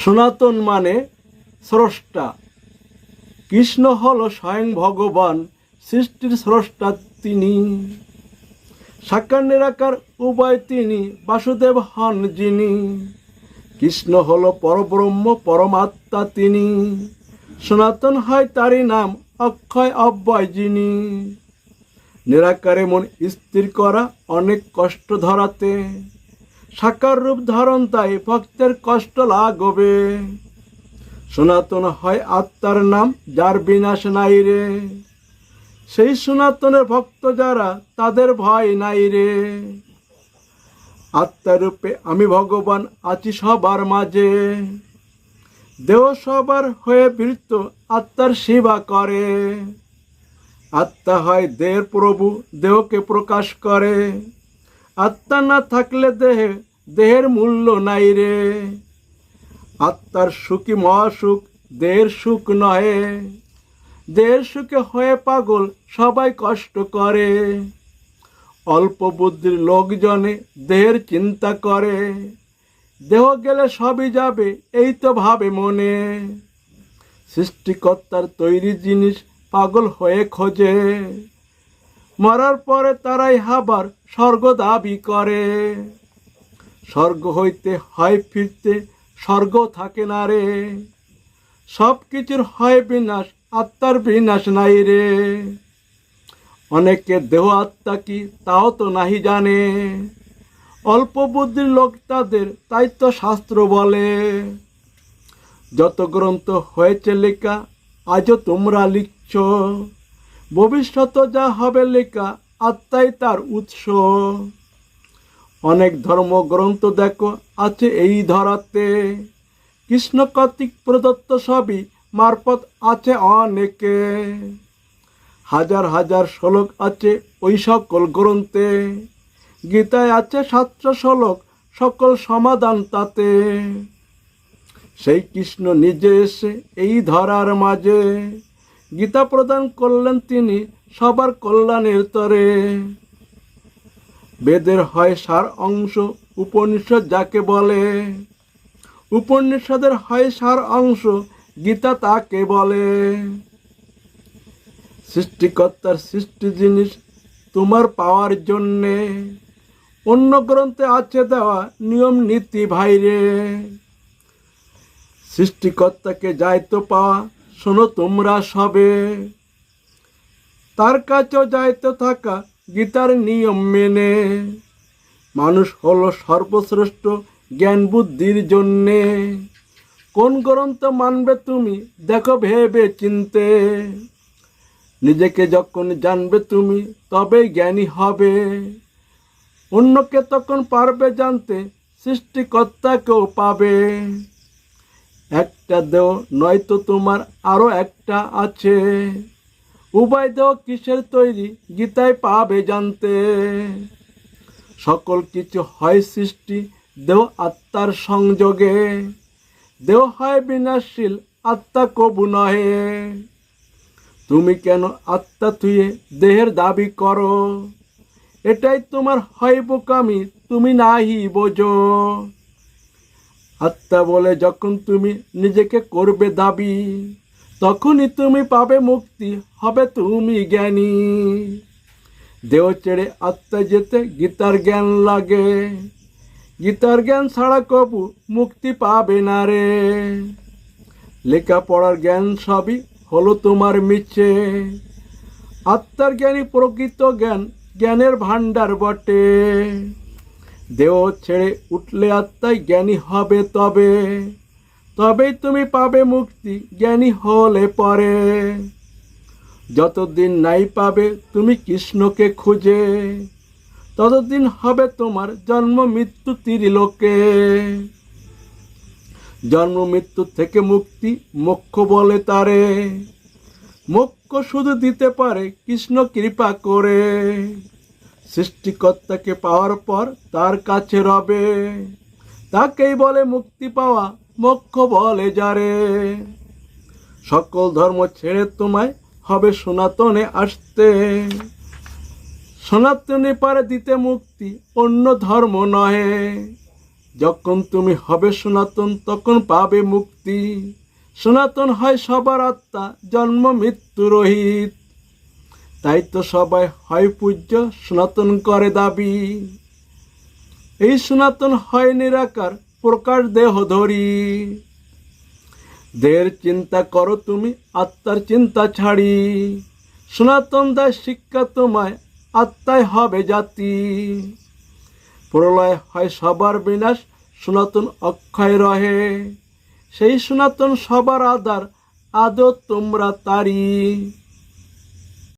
সনাতন মানে স্রষ্টা। কৃষ্ণ হল স্বয়ং ভগবান, সৃষ্টির স্রষ্টা তিনি। সাকার নিরাকার উভয় তিনি, বাসুদেব হন যিনি। কৃষ্ণ হল পরব্রহ্ম, পরমাত্মা তিনি। সনাতন হয় তারই নাম, অক্ষয় অব্যয় যিনি। নিরাকারে মন স্থির করা অনেক কষ্ট ধরাতে সাকার রূপ ধারণ তাই ভক্তের কষ্ট লাগবে। সনাতন হয় আত্মার নাম, যার বিনাশ নাই রে। সেই সনাতনের ভক্ত যারা, তাদের ভয় নাই রে। আত্মারূপে আমি ভগবান আছি সবার মাঝে। দেহ সবার হয়ে বৃত্ত, আত্মার সেবা করে। আত্মা হয় দেহের প্রভু, দেহকে প্রকাশ করে। আত্মা না থাকলে দেহে, দেহের মূল্য নাই রে। আত্মার সুখী মহাসুখ, দেহের সুখ নয় দেহের সুখে হয়ে পাগল সবাই কষ্ট করে। অল্প বুদ্ধির লোকজনে দেহের চিন্তা করে। দেহ গেলে সবই যাবে, এই তো ভাবে মনে। সৃষ্টিকর্তার তৈরি জিনিস পাগল হয়ে খোঁজে। মরার পরে তারাই হাবার স্বর্গ দাবি করে। স্বর্গ হইতে হয় ফিরতে, স্বর্গ থাকে না রে। সব কিছুর হয় বিনাশ, আত্মার বিনাশ নাই রে। অনেকে দেহ আত্মা কি তাও তো নাহি জানে। অল্প বুদ্ধির লোক তাদের তাই তো শাস্ত্র বলে। যত গ্রন্থ হয়েছে লেখা, আজও তোমরা লিখছ। ভবিষ্যৎ যা হবে লেখা আত্মাই তার উৎস। অনেক ধর্মগ্রন্থ দেখো, আছে এই ধরাতে। কৃষ্ণ কর্তৃক প্রদত্ত সবই মারফত আছে অনেকে। হাজার হাজার শ্লোক আছে ওই সকল গ্রন্থে। গীতায় আছে সাতশো শ্লোক, সকল সমাধান তাতে। সেই কৃষ্ণ নিজে এসে এই ধরার মাঝে গীতা প্রদান করলেন তিনি সবার কল্যাণের তরে। বেদের হয় সার অংশ উপনিষদ যাকে বলে। উপনিষদের হয় সার অংশ গীতা তাকে বলে। সৃষ্টিকর্তার সৃষ্টি জিনিস তোমার পাওয়ার জন্যে। অন্য গ্রন্থে আছে দেওয়া নিয়ম, নীতি, ভাইরে। সৃষ্টিকর্তাকে যাইতো পাওয়া শোনো তোমরা সবে। তার কাছেও যাইতে থাকা গীতার নিয়ম মেনে। মানুষ হলো সর্বশ্রেষ্ঠ জ্ঞান বুদ্ধির জন্যে। কোন গ্রন্থ মানবে তুমি, দেখো ভেবে চিনতে। নিজেকে যখন জানবে তুমি, তবেই জ্ঞানী হবে। অন্যকে তখন পারবে জানতে, সৃষ্টিকর্তাকেও পাবে। একটা দেহ নয়তো তোমার আরও একটা আছে। উভয় দেও কিসের তৈরি, গীতায় পাবে জানতে। সকল কিছু হয় সৃষ্টি দেহ আত্মার সংযোগে। দেহ হয় বিনাশীল আত্মা কবু নহে। তুমি কেন আত্মা থুয়ে দেহের দাবি করো? এটাই তোমার হয় বোকামি, তুমি নাহি বোঝো। আত্মা বলে যখন তুমি নিজেকে করবে দাবি, তখনই তুমি পাবে মুক্তি, হবে তুমি জ্ঞানী। দেহ ছেড়ে আত্মা যেতে গীতার জ্ঞান লাগে। গীতার জ্ঞান ছাড়া কবু মুক্তি পাবে না রে। লেখাপড়ার জ্ঞান সবই হলো তোমার মিছে। আত্মার জ্ঞানী প্রকৃত জ্ঞান, জ্ঞানের ভাণ্ডার বটে। দেহ ছেড়ে উঠলে আত্মায় জ্ঞানী হবে তবে, তবেই তুমি পাবে মুক্তি, জ্ঞানী হলে পরে। যতদিন নাই পাবে তুমি কৃষ্ণকে খুঁজে, ততদিন হবে তোমার জন্ম মৃত্যু ত্রিলোকে। জন্ম মৃত্যু থেকে মুক্তি মোক্ষ বলে তারে, মোক্ষ শুধু দিতে পারে কৃষ্ণ কৃপা করে। সৃষ্টিকর্তাকে পাওয়ার পর তার কাছে রবে। তাকেই বলে মুক্তি পাওয়া, মোক্ষ বলে যারে। সকল ধর্ম ছেড়ে তোমায় হবে সনাতনে আসতে। সনাতনে পারে দিতে মুক্তি অন্য ধর্ম নহে। যখন তুমি হবে সনাতন, তখন পাবে মুক্তি। সনাতন হয় সবার আত্মা, জন্ম মৃত্যু রহিত। তাই তো সবাই হয় পূজ্য, সনাতন করে দাবি। এই সনাতন হয় নিরাকার, প্রকাশ দেহ ধরি। দের চিন্তা করো তুমি, আত্মার চিন্তা ছাড়ি। সনাতন দায় শিক্ষা তোমায়, আত্মায় হবে জাতি। প্রলয় হয় সবার বিনাশ, সনাতন অক্ষয় রহে। সেই সনাতন সবার আদার আদর তোমরা তারি।